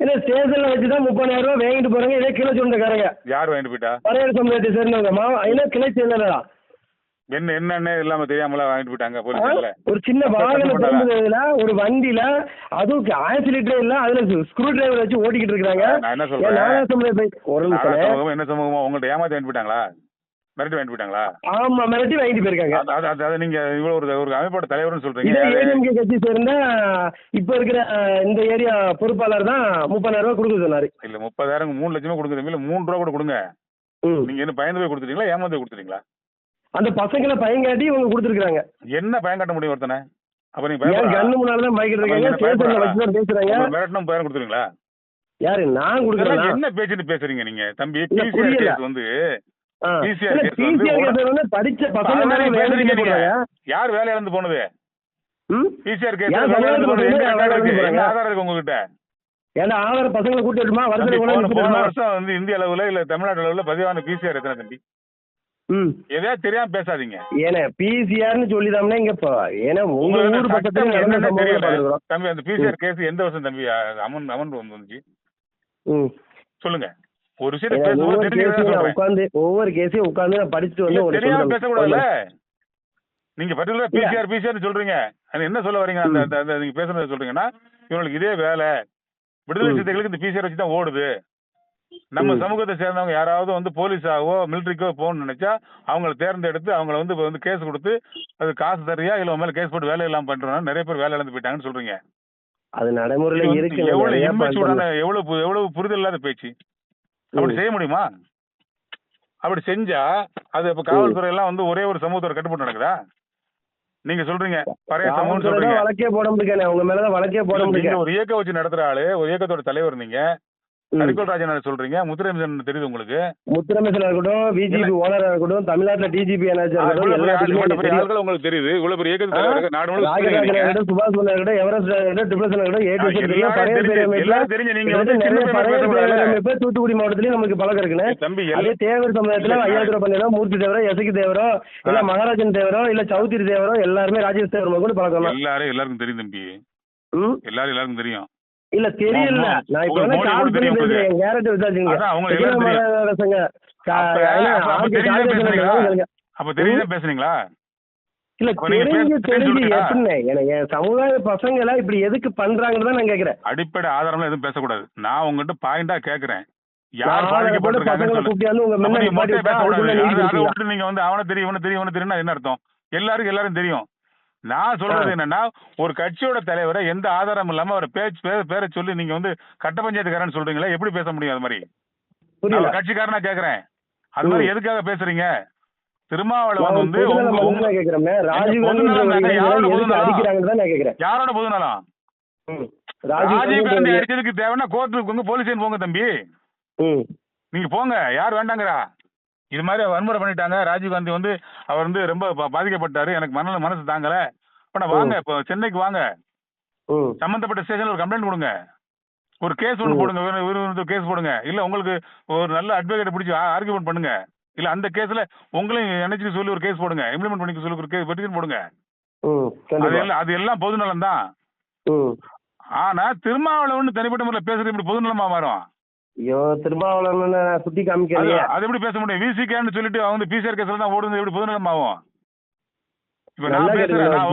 ஏன்னா ஸ்டேஷன்ல வச்சுதான் முப்பதாயிரம் ரூபாய் வாங்கிட்டு போறாங்க. இதே கிளை சொந்தக்காரங்க யார் வாங்கிட்டு போயிட்டா? பறையர் சமுதாயத்தை சேர்ந்தவங்க. மா ஏன்னா கிளை செயலரா என்ன என்னன்னு இல்லாம தெரியாமல வாங்கிட்டு போயிட்டாங்க போலீஸ்ல ஒரு சின்ன வாகனம் திரும்புறதுல ஒரு வண்டியில அதுவும் ஆக்சிலேட்டர் இல்ல அதுல ஸ்க்ரூ டிரைவர் வச்சு ஓட்டிக்கிட்டு இருக்காங்க என்ன சொல்றேன்? என்ன சமூகமா உங்கள்ட்ட ஏமாத்தி வாங்கிட்டு போயிட்டாங்களா? மிரட்டி வாங்கிட்டு போயிட்டாங்களா? ஆமா மிரட்டி வாங்கிட்டு போயிருக்காங்க. அது- அது அது- அது நீங்க இவ்வளவு ஒரு ஒரு அமைப்போட தலைவர்னு சொல்றீங்க? ஏடிஎம்கே கட்சி சேர்ந்த இப்ப இருக்கிற இந்த ஏரியா பொறுப்பாளர் தான் முப்பதாயிரம் ரூபாய் கொடுக்க சொன்னாரு. இல்ல முப்பதாயிரம் மூணு லட்சமா கொடுக்குறீங்க இல்ல மூணு ரூபா கூட கொடுங்க. நீங்க என்ன பயந்து போய் கொடுத்துட்டீங்களா? ஏமாந்து கொடுத்துட்டீங்களா? அந்த பசங்களை பயங்காட்டி இவங்க கொடுத்துருக்காங்க என்ன பயம் காட்ட முடியும் ஒருத்தனை? அப்ப நீங்க கண்ணு முன்னாலதான் பயக்கிட்டு அப்ப இருக்காங்க ஸ்டேஷன்ல. வச்சு தான் பேசுறாங்க. மிரட்டணும் கொடுத்துருங்களா யாரு? நான் கொடுக்குறேன்? என்ன பேச்சுட்டு பேசுறீங்க நீங்க? தம்பி பிசிஆர். கேஸ் வந்து படிச்ச பசங்க யார் வேலை இழந்து போனது? PCR case? ஆதாரம் இருக்கு? உங்ககிட்ட? ஏன்னா ஆதார பசங்களை கூட்டி வருமா தம்பி, வருஷத்துல போன வருஷம் வந்து இந்திய அளவுல இல்ல தமிழ்நாடு அளவுல பதிவான பிசிஆர் எத்தனை தம்பி? ம். எதையாவது தெரியாம பேசாதீங்க. ஏன்னா பிசிஆர்னு சொல்லிதாம்னா இங்க ஏன்னா உங்க ஊர் பக்கத்துல தெரியல. தம்பி அந்த பிசிஆர் கேஸ் எந்த வருஷம் தம்பி? அமன் அமன் வந்துச்சு சொல்லுங்க. ஒரு விஷயத்த உட்காந்து ஒவ்வொரு கேஸையும் உட்காந்து நான் படிச்சுட்டு வந்து தெரியாம. பேசக்கூடாதுல்ல நீங்க பர்டிகுலர். பிசிஆர் பிசிஆர் சொல்றீங்க என்ன சொல்ல வரீங்க அந்த நீங்க பேசுறது சொல்றீங்கன்னா இவங்களுக்கு இதே வேலை விடுதலை. சிறுத்தைகளுக்கு இந்த பிசிஆர் வச்சு தான் ஓடுது நம்ம. சமூகத்தை சேர்ந்தவங்க யாராவது வந்து போலீஸாவோ மிலிட்டரிக்கோ போகணும்னு நினைச்சா அவங்கள தேர்ந்தெடுத்து அவங்கள வந்து இப்ப வந்து கேஸ் கொடுத்து அது காசு தரியா இல்ல மேல கேஸ் போட்டு வேலை இல்லாம பண்றோம் நிறைய பேர் வேலை இழந்து போயிட்டாங்கன்னு சொல்றீங்க அது நடைமுறையில இருக்கு எவ்வளவு. எவ்வளவு எவ்வளவு புரிதல் இல்லாத பேச்சு அப்படி. செய்ய முடியுமா? அப்படி செஞ்சா அது இப்ப காவல்துறை எல்லாம் வந்து ஒரே ஒரு சமூகத்தோட கட்டுப்பட்டு நடக்குதா? நீங்க சொல்றீங்க. பழைய சமூகம் சொல்றீங்க. வழக்கே போட முடியல உங்க மேலதான் வழக்கே போட முடியல ஒரு இயக்கம் வச்சு நடத்துற ஆளு ஒரு இயக்கத்தோட தலைவர் நீங்க. ம். கரிக்கோல் ராஜன் சொல்றீங்க. முத்துரேசன் தெரியுது உங்களுக்கு? முத்துரமேசனா இருக்கட்டும் பிஜேபி ஓனரா இருக்கட்டும் தமிழ்நாட்டுல டிஜிபி என்ஆர்ஜி ஆ, இருக்கட்டும் உங்களுக்கு தெரியுது? இவ்வளவு பெரிய இயக்கத்து நாடு. இருக்கட்டும் சுபாஷ் மன்னர் இருக்கட்டும் எவரெஸ்ட் இருக்கட்டும் ட்ரிபிள்ஸ் இருக்கட்டும் ஏ டு தெரிஞ்சு- நீங்க தூத்துக்குடி மாவட்டத்திலயும் நமக்கு பழக்கம் இருக்குண்ணே தம்பி அதே தேவர் சமுதாயத்துல ஐயாயிரம் பண்ணிடோ மூர்த்தி தேவரோ எசகி தேவரோ இல்ல மகாராஜன் தேவரோ இல்ல சௌத்ரி தேவரோ எல்லாருமே ராஜேஷ் தேவர் கூட பழக்கம் எல்லாரும் எல்லாருக்கும் தெரியும் தம்பி? எல்லாரும் எல்லாருக்கும் தெரியும். இல்ல தெரியல. நான் இப்ப வந்து கால் பண்ணி பேசுறேன் கேரக்டர் விசாரிச்சுங்க அப்ப- பேசுறீங்களா? தெரியுதா பேசுனீங்களா? இல்ல தெரிஞ்சு தெரிஞ்சு சொல்லுங்கடா. எப்படிண்ணே எனக்கு என் சமுதாய பசங்களை இப்படி எதுக்கு பண்றாங்கன்னு தான் நான் கேக்குறேன் அடிப்படை ஆதாரம்லாம் எதுவும் பேசக்கூடாது. நான் உங்ககிட்ட பாயிண்டா கேக்குறேன் யார் முன்னாடி நீங்க வந்து அவனை தெரியும் இவனை தெரியும் இவனை என்ன அர்த்தம்? எல்லாருக்கும் எல்லாரும் தெரியும். நான் சொல்றது. என்னன்னா ஒரு கட்சியோட தலைவரை எந்த ஆதாரம் இல்லாம அவர் பேச்சு பேர- சொல்லி நீங்க வந்து கட்ட பஞ்சாயத்துக்காரன்னு சொல்றீங்களா? எப்படி பேச முடியும் அது மாதிரி? கட்சிக்காரனா கேக்குறேன். அது மாதிரி. எதுக்காக பேசுறீங்க? திருமாவளவன் வந்து யாரோட பொதுநலம்? ராஜீவ் காந்தி அடிச்சதுக்கு தேவைன்னா கோர்ட்டுக்கு போங்க போலீஸ் போங்க தம்பி. நீங்க போங்க யார் வேண்டாங்கிறா? இது மாதிரி வன்முறை பண்ணிட்டாங்க. ராஜீவ் காந்தி வந்து அவர் வந்து ரொம்ப பாதிக்கப்பட்டாரு. எனக்கு மன மனசு தாங்கல. இப்ப நான் வாங்க இப்போ சென்னைக்கு வாங்க. சம்பந்தப்பட்ட ஸ்டேஷன்ல ஒரு கம்ப்ளைண்ட் கொடுங்க. ஒரு கேஸ் ஒன்று. போடுங்க. ஒரு கேஸ் போடுங்க. இல்ல உங்களுக்கு ஒரு நல்ல அட்வொகேட் பிடிச்சி ஆர்குமெண்ட் பண்ணுங்க. இல்ல அந்த கேஸ்ல உங்களையும் நினைச்சு சொல்லி ஒரு கேஸ் போடுங்க. இம்ப்ளிமெண்ட் பண்ணி சொல்லி ஒரு கேஸ் பெட்டிஷன் போடுங்க. அது எல்லாம் அது எல்லாம் பொதுநலம் தான் ம் ஆனா திருமாவளவன் தனிப்பட்ட முறையில் பேசுறது இப்படி பொதுநலமா மாறும்? ஐயோ திருமாவளவன் சுத்தி காமிக்கலையே? அது எப்படி பேச முடியும்? விசிகேன்னு சொல்லிட்டு அவங்க வந்து பிசிஆர் கேஸ்ல தான் ஓடுது எப்படி பொதுநலம் ஆகும்?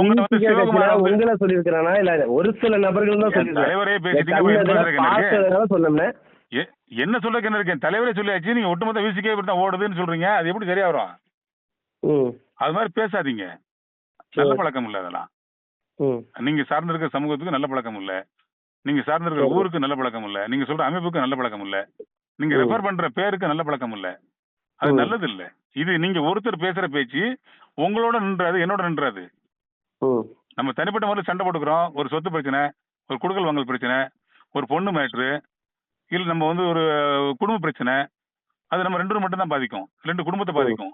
உங்களை இல்ல ஒரு சில நபர்கள் தான் என்ன சொல்றதுக்கு என்ன இருக்கேன். தலைவரே சொல்லியாச்சு நீங்க ஒட்டுமொத்த விசிகே இப்படி தான் ஓடுதுன்னு சொல்றீங்க. அது எப்படி சரியா வரும்? அது மாதிரி பேசாதீங்க. நல்ல பழக்கம் இல்ல அதெல்லாம். நீங்க சார்ந்திருக்கிற சமூகத்துக்கு நல்ல பழக்கம் இல்ல. நீங்க சார்ந்திருக்கிற சரி. ஊருக்கு நல்ல பழக்கம் இல்ல. நீங்க சொல்ற அமைப்புக்கு நல்ல பழக்கம் இல்ல. நீங்க. ரெஃபர் பண்ற பேருக்கு நல்ல பழக்கம் இல்ல. அது. நல்லது இல்ல. இது நீங்க ஒருத்தர் பேசுற பேச்சு உங்களோட நின்றாது என்னோட நின்றாது. நம்ம தனிப்பட்ட முறையில் சண்டை போட்டுக்கிறோம். ஒரு சொத்து பிரச்சனை ஒரு குடுக்கல் வாங்கல் பிரச்சனை ஒரு பொண்ணு மேட்ரு இல்லை நம்ம வந்து ஒரு குடும்ப பிரச்சனை அது நம்ம ரெண்டு மட்டும் தான் பாதிக்கும். ரெண்டு குடும்பத்தை பாதிக்கும்.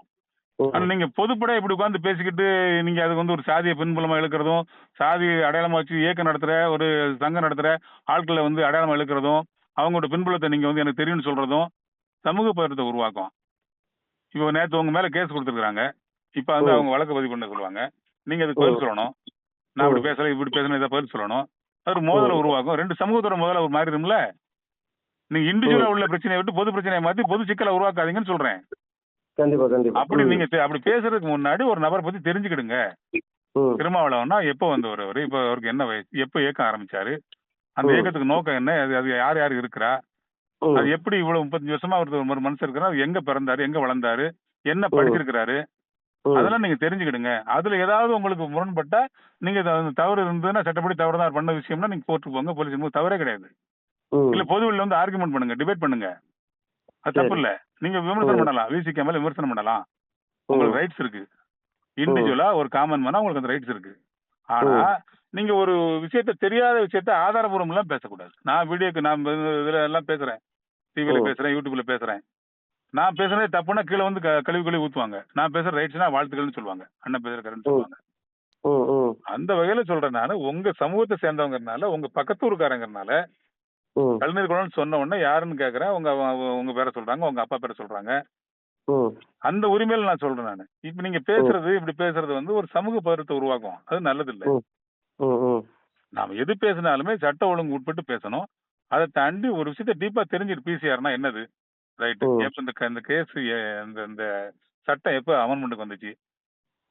ஆனா நீங்க பொதுப்பட இப்படி உட்காந்து பேசிக்கிட்டு நீங்க அதுக்கு வந்து ஒரு சாதியை பின்புலமா இழுக்கிறதும் சாதி அடையாளமா வச்சு இயக்கம் நடத்துற ஒரு சங்கம் நடத்துற ஆட்களை வந்து அடையாளமா இழுக்கிறதும் அவங்களோட பின்புலத்தை நீங்க வந்து எனக்கு தெரியும்னு சொல்றதும் சமூக பதட்டத்தை உருவாக்கும். இப்போ நேத்து உங்க மேல கேஸ் கொடுத்துருக்காங்க இப்போ வந்து. அவங்க வழக்கு பதிவு பண்ண சொல்லுவாங்க. நீங்க அதுக்கு பதில். சொல்லணும். நான் இப்படி. பேசல இப்படி பேசணும் இதை பதில் சொல்லணும். அது ஒரு மோதலை. உருவாக்கும். ரெண்டு சமூகத்தோட மோதலை ஒரு மாறிடும்ல? நீங்க இண்டிவிஜுவலா உள்ள பிரச்சனையை விட்டு பொது பிரச்சனையை மாத்தி பொது சிக்கலை உருவாக்காதீங்கன்னு சொல்றேன். கண்டிப்பா கண்டிப்பா அப்படி. நீங்க அப்படி பேசுறதுக்கு முன்னாடி ஒரு நபரை பத்தி தெரிஞ்சுக்கிடுங்க திருமாவளவன்னா எப்போ வந்தவர் அவரு இப்போ அவருக்கு என்ன வயசு எப்போ இயக்கம் ஆரம்பிச்சாரு அந்த. இயக்கத்துக்கு நோக்கம் என்ன அது அது யார் யார் இருக்கிறா. அது எப்படி இவ்வளவு முப்பத்தஞ்சு வருஷமா ஒருத்தர் ஒரு மனுஷன் இருக்கிறா அது எங்க பிறந்தாரு எங்க வளர்ந்தாரு என்ன. படிச்சிருக்கிறாரு. அதெல்லாம் நீங்க தெரிஞ்சுக்கிடுங்க அதுல ஏதாவது உங்களுக்கு முரண்பட்டா நீங்க தவறு இருந்ததுன்னா சட்டப்படி தவறு தான் பண்ண விஷயம்னா நீங்க கோர்ட்டுக்கு போங்க போலீஸ் தவறே கிடையாது. இல்ல பொதுவெளியில வந்து ஆர்குமெண்ட் பண்ணுங்க டிபேட் பண்ணுங்க அது தப்பு. இல்ல நீங்க விமர்சனம். பண்ணலாம் விசிகே மேல விமர்சனம் பண்ணலாம். உங்களுக்கு ரைட்ஸ் இருக்கு இண்டிவிஜுவலா ஒரு காமன் மேனா உங்களுக்கு அந்த ரைட்ஸ் இருக்கு ஆனா நீங்க ஒரு விஷயத்த தெரியாத விஷயத்த ஆதாரபூர்வம் எல்லாம் பேசக்கூடாது நான் வீடியோக்கு நான் இது- இதுல எல்லாம் பேசுறேன் டிவில. பேசுறேன் யூடியூப்ல பேசுறேன் நான் பேசுறதே தப்புனா கீழே வந்து கழுவி கழுவி ஊத்துவாங்க நான் பேசுற ரைட்ஸ்னா வாழ்த்துக்கள்னு சொல்லுவாங்க அண்ணன் பேசுற சொல்லுவாங்க. அந்த வகையில சொல்றேன் நானு உங்க சமூகத்தை சேர்ந்தவங்கறனால உங்க பக்கத்தூருக்காரங்கறனால ம். கலைஞர் குணம்னு சொன்ன உடனே யாருன்னு கேக்குறேன். உங்க உங்க பேரை சொல்றாங்க உங்க அப்பா பேரை சொல்றாங்க. அந்த உரிமையில நான் சொல்றேன் நானு. இப்ப நீங்க பேசுறது இப்படி பேசுறது வந்து ஒரு சமூக பருவத்தை உருவாக்கும். அது நல்லது இல்ல. நாம எது பேசினாலுமே சட்ட ஒழுங்கு உட்பட்டு பேசணும். அதை தாண்டி ஒரு விஷயத்த டீப்பா தெரிஞ்சுட்டு பிசிஆர்னா என்னது? ரைட். எப்ப இந்த இந்த கேஸ் இந்த இந்த சட்டம் எப்ப அமெண்ட்மெண்ட்டுக்கு வந்துச்சு?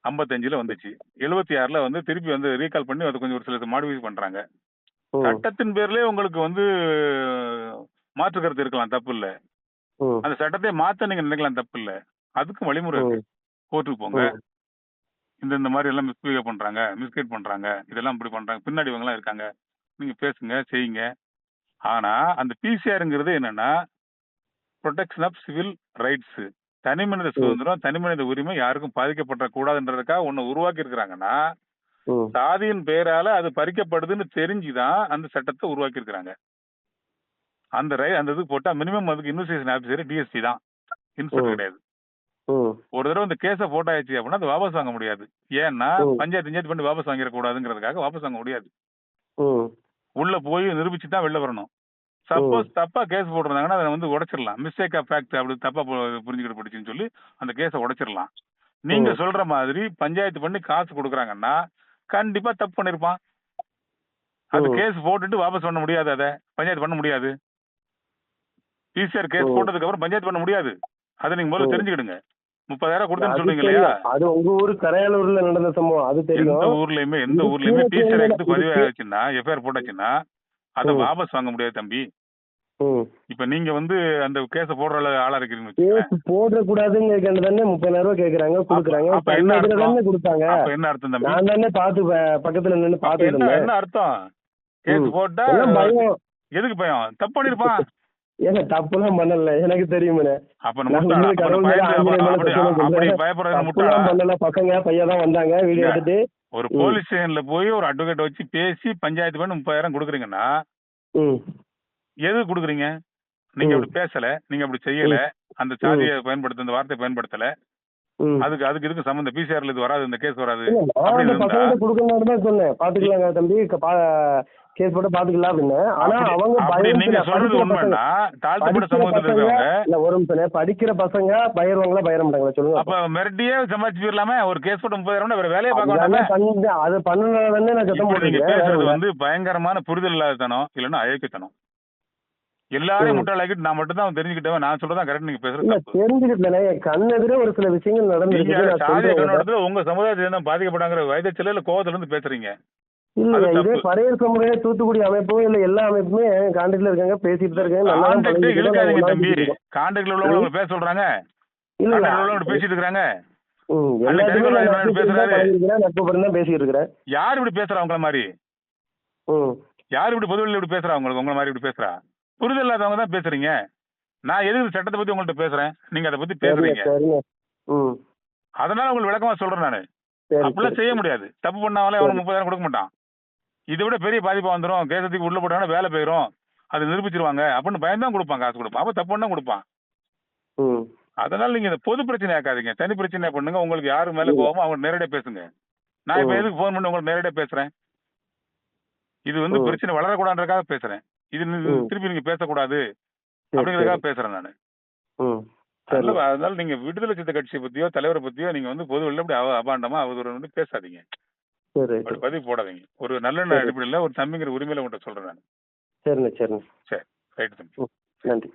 ஐம்பத்தஞ்சுல வந்துச்சு. எழுபத்தி ஆறுல வந்து திருப்பி வந்து ரீகால் பண்ணி அதை கொஞ்சம் ஒரு சில மாடிஃபை பண்றாங்க. சட்டத்தின் பேர்லயே உங்களுக்கு வந்து மாற்று கருத்து இருக்கலாம் தப்பு இல்ல. அந்த சட்டத்தை மாத்த நீங்க நினைக்கலாம் தப்பு இல்ல அதுக்கும் வழிமுறை இருக்கு. கோர்ட்டுக்கு போங்க. இந்த இந்த மாதிரி எல்லாம் மிஸ்பிஹேவ் பண்றாங்க மிஸ்கைட் பண்றாங்க இதெல்லாம் இப்படி பண்றாங்க பின்னாடி இவங்க எல்லாம் இருக்காங்க நீங்க பேசுங்க செய்யுங்க ஆனா அந்த பிசிஆருங்கிறது என்னன்னா ப்ரொடெக்ஷன் ஆஃப் சிவில் ரைட்ஸ் தனி மனித சுதந்திரம் தனி மனித உரிமை யாருக்கும் பாதிக்கப்பட கூடாதுன்றதுக்காக ஒண்ணு உருவாக்கி இருக்கிறாங்கன்னா. சாதியின் பெயரால அது பறிக்கப்படுதுன்னு தெரிஞ்சுதான் அந்த சட்டத்தை உருவாக்கி இருக்கிறாங்க அந்த ரை அந்த இது போட்டா மினிமம் அதுக்கு இன்வெஸ்டிகேஷன் ஆஃபீஸர் டிஎஸ்பி தான் இன்ஸ்பெக்டர். கிடையாது. ஒரு தடவை இந்த கேஸை போட்டாச்சு அப்படின்னா அது வாபஸ் வாங்க முடியாது ஏன்னா. பஞ்சாயத்து பஞ்சாயத்து பண்ணி வாபஸ் வாங்கிடக்கூடாதுங்கிறதுக்காக வாபஸ் வாங்க முடியாது. உள்ள போய் நிரூபிச்சு தான் வெளில வரணும் சப்போஸ் தப்பா கேஸ் போட்டிருந்தாங்கன்னா அதை வந்து உடைச்சிடலாம் மிஸ்டேக் ஆஃப் ஃபேக்ட் அப்படி தப்பா புரிஞ்சுக்கிட்டு படிச்சுன்னு சொல்லி அந்த கேஸை உடைச்சிடலாம் நீங்க. சொல்ற மாதிரி பஞ்சாயத்து பண்ணி காசு கொடுக்குறாங்கன்னா கண்டிப்பா தப்பு பண்ணிருப்பான் அது. கேஸ் போட்டுட்டு வாபஸ் பண்ண முடியாது அதை பஞ்சாயத்து பண்ண முடியாது பிசிஆர் கேஸ். போட்டதுக்கு அப்புறம் பஞ்சாயத்து பண்ண முடியாது அதை நீங்க முதல்ல. தெரிஞ்சுக்கிடுங்க முப்பதாயிரம் கொடுத்தேன்னு சொல்றீங்க இல்லையா. அது உங்க ஊரு கரையாலூர்ல நடந்த சம்பவம் அது எந்த தெரியும் ஊர்லயுமே எந்த ஊர்லயுமே பிசிஆர் ஆக்ட் பதிவு இருக்கு. ஆச்சுன்னா எஃப்ஐஆர் போட்டாச்சுன்னா அதை. வாபஸ் வாங்க முடியாது தம்பி இப்ப நீங்க வந்து அந்த கேஸ போடுற ஆளா வச்சுக்கோங்களேன். கேஸ் போட கூடாதுன்னு தானே முப்பதாயிரம் ரூபாய் கேக்குறாங்க கொடுக்குறாங்க. அப்ப என்ன அர்த்தம்? தானே கொடுத்தாங்க. அப்ப என்ன அர்த்தம் தம்பி? நான் தானே பாத்து பக்கத்துல நின்னு பாத்துட்டு என்ன அர்த்தம்? கேஸ். போட்டா பயம். எதுக்கு பயம்? தப்பு பண்ணிருப்பான். ஏங்க தப்புலாம் பண்ணல. எனக்கு தெரியுமே அப்ப பண்ணல. பசங்க பையன் தான் வந்தாங்க. வீடியோ. எடுத்துட்டு. ஒரு. போலீஸ் ஸ்டேஷன்ல போய் ஒரு அட்வொகேட் வச்சு பேசி பஞ்சாயத்து பண்ணி முப்பதாயிரம் கொடுக்குறீங்கன்னா எது கொடுக்குறீங்க? நீங்க. அப்படி பேசல நீங்க அப்படி செய்யல அந்த சாதியை பயன்படுத்த அந்த வார்த்தையை பயன்படுத்தல. அதுக்கு அதுக்கு இதுக்கு சம்பந்தம் பிசிஆர்ல இது வராது இந்த கேஸ் வராது. சொன்னேன். பாத்துக்கலாங்க தம்பி கேஸ் போட்டு பாத்துக்கலாம் அப்படின்னு. ஆனா அவங்க நீங்க சொல்றது உண்மைன்னா தாழ்த்தப்பட்ட சமூகத்துல இருக்கவங்க இல்ல ஒரு நிமிஷம் படிக்கிற பசங்க பயிர்வாங்களா பயிர மாட்டாங்களா சொல்லுங்க. அப்ப மிரட்டியே சமாளிச்சு போயிடலாமே? ஒரு கேஸ் போட்டு முப்பதாயிரம் வேற வேலையை பார்க்க வேண்டாமே? அது பண்ணனால நான் சத்தம் வேற பேசுறது வந்து பயங்கரமான புரிதல் இல்லாதத்தனம் இல்லைன்னா அயக்கத்தனம் எல்லாரையும். முட்டாளாக்கிட்டு நான் மட்டும் தான் தெரிஞ்சுக்கிட்டேன் நான் சொல்றதான் கரெக்ட் நீங்க பேசுறது என் கண்ணெதிரே ஒரு சில விஷயங்கள் நடந்திருக்கு. உங்க சமுதாயத்தை தான் பாதிக்கப்படாங்கிற வயதச்சில இல்ல கோவத்துல இருந்து பேசுறீங்க? இல்ல இதே. பரையர் சமுதாய தூத்துக்குடி அமைப்பும் இல்ல எல்லா அமைப்புமே கான்டாக்ட்ல இருக்காங்க பேசிட்டு தான் இருக்காங்க. இழுக்காதீங்க தம்பி. கான்டாக்ட்ல உள்ளவங்க பேச சொல்றாங்க. இல்ல. பேசிட்டு இருக்காங்க யார் இப்படி பேசுறா உங்கள மாதிரி? யார் இப்படி பொதுவெளியில இப்படி பேசுறா உங்களுக்கு? உங்கள மாதிரி இப்படி பேசுறா? புரிதல் இல்லாதவங்க தான் பேசுறீங்க. நான் எதுக்கு சட்டத்தை பத்தி உங்கள்ட்ட பேசுறேன்? நீங்க அதை பத்தி பேசுறீங்க. அதனால உங்களுக்கு விளக்கமா சொல்றேன் நானு. அப்படிலாம். செய்ய முடியாது. தப்பு பண்ணாமலே அவனுக்கு முப்பதாயிரம் கொடுக்க மாட்டான். இதை விட பெரிய பாதிப்பா வந்துரும். கேசத்துக்கு உள்ள போட்டாங்கன்னா வேலை போயிடும் அது நிரூபிச்சிருவாங்க. அப்படின்னு பயந்தான் கொடுப்பான். காசு கொடுப்பான். அப்ப தப்பு பண்ணா கொடுப்பான். அதனால நீங்க இந்த பொது பிரச்சனை ஆக்காதீங்க. தனி பிரச்சனை பண்ணுங்க. உங்களுக்கு யாரு மேல. கோவமோ அவங்க நேரடியா பேசுங்க. நான் இப்ப. எதுக்கு ஃபோன் பண்ணி உங்களுக்கு நேரடியா பேசுறேன்? இது வந்து. பிரச்சனை வளரக்கூடாதுன்றதுக்காக பேசுறேன். இது. திருப்பி நீங்க பேசக்கூடாது அப்படிங்கறதுக்காக. பேசுறேன் நான். அதனால நீங்க விடுதலை சித்த கட்சியை பத்தியோ தலைவரை பத்தியோ நீங்க வந்து பொது வெளில அப்படி அவ- அபாண்டமா அவதூறு வந்து பேசாதீங்க. பதிவு போடாதீங்க. ஒரு நல்ல சரி. அடிப்படையில ஒரு தம்பிங்கிற உரிமையில உங்கள்கிட்ட சொல்றேன் நான். சரிண்ணே சரிண்ணே. சரி. ரைட் தம்பி. நன்றி.